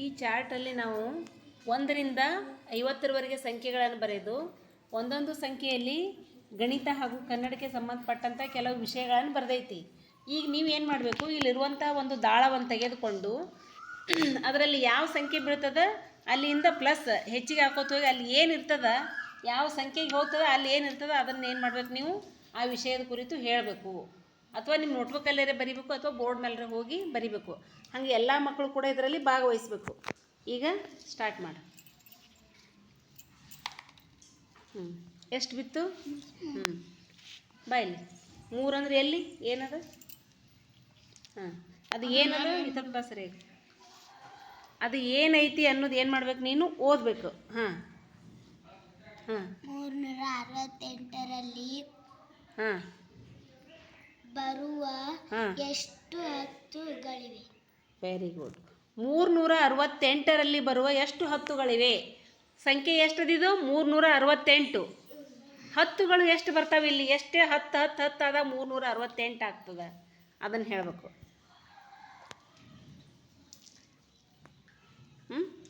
ಈ ಚಾರ್ಟಲ್ಲಿ ನಾವು ಒಂದರಿಂದ ಐವತ್ತರವರೆಗೆ ಸಂಖ್ಯೆಗಳನ್ನು ಬರೆದು ಒಂದೊಂದು ಸಂಖ್ಯೆಯಲ್ಲಿ ಗಣಿತ ಹಾಗೂ ಕನ್ನಡಕ್ಕೆ ಸಂಬಂಧಪಟ್ಟಂಥ ಕೆಲವು ವಿಷಯಗಳನ್ನು ಬರೆದೈತಿ. ಈಗ ನೀವು ಏನು ಮಾಡಬೇಕು? ಇಲ್ಲಿರುವಂಥ ಒಂದು ದಾಳವನ್ನು ತೆಗೆದುಕೊಂಡು ಅದರಲ್ಲಿ ಯಾವ ಸಂಖ್ಯೆ ಬೀಳ್ತದೆ? ಅಲ್ಲಿಂದ ಪ್ಲಸ್ ಹೆಚ್ಚಿಗೆ ಹಾಕೋತ ಹೋಗಿ ಅಲ್ಲಿ ಏನಿರ್ತದೆ ಯಾವ ಸಂಖ್ಯೆಗೆ ಹೋಗ್ತದೆ? ಅಲ್ಲಿ ಏನಿರ್ತದೆ ಅದನ್ನು ಏನು ಮಾಡ್ಬೇಕು ನೀವು? ಆ ವಿಷಯದ ಕುರಿತು ಹೇಳಬೇಕು. ಅಥವಾ ನಿಮ್ಮ ನೋಟ್ಬುಕ್ಕಲ್ಲೇ ಬರಿಬೇಕು ಅಥವಾ ಬೋರ್ಡ್ ಮೇಲೆ ಹೋಗಿ ಬರಿಬೇಕು. ಹಾಗೆ ಎಲ್ಲ ಮಕ್ಕಳು ಕೂಡ ಇದರಲ್ಲಿ ಭಾಗವಹಿಸಬೇಕು. ಈಗ ಸ್ಟಾರ್ಟ್ ಮಾಡು. ಹ್ಞೂ ಎಷ್ಟು ಬಿತ್ತು? ಹ್ಞೂ ಬಾಯಿಲಿ ಮೂರು ಅಂದ್ರೆ ಎಲ್ಲಿ? ಏನದ? ಹಾಂ. ಅದು ಏನದ? ಇದ್ರ ಸರಿ ಅದು ಏನೈತಿ ಅನ್ನೋದು ಏನು ಮಾಡ್ಬೇಕು ನೀನು? ಓದಬೇಕು. ಹಾಂ. ಹಾಂ. ಮೂರ್ನೂರ ಅರವತ್ತೆಂಟರಲ್ಲಿ ಹಾಂ. ಬರುವ ಎಷ್ಟು ಹತ್ತುಗಳಿವೆ? ವೆರಿ ಗುಡ್ ಮೂರ್ನೂರ ಅರವತ್ತೆಂಟರಲ್ಲಿ ಬರುವ ಎಷ್ಟು ಹತ್ತುಗಳಿವೆ? ಸಂಖ್ಯೆ ಎಷ್ಟದಿದು? ಮೂರ್ನೂರ ಅರವತ್ತೆಂಟು ಹತ್ತುಗಳು ಎಷ್ಟು ಬರ್ತಾವೆ ಇಲ್ಲಿ? ಎಷ್ಟೇ ಹತ್ತು ಹತ್ತು ಹತ್ತು ಆದ ಮೂರ್ನೂರ ಅರವತ್ತೆಂಟು ಆಗ್ತದೆ. ಅದನ್ನು ಹೇಳಬೇಕು. ಹ್ಞೂ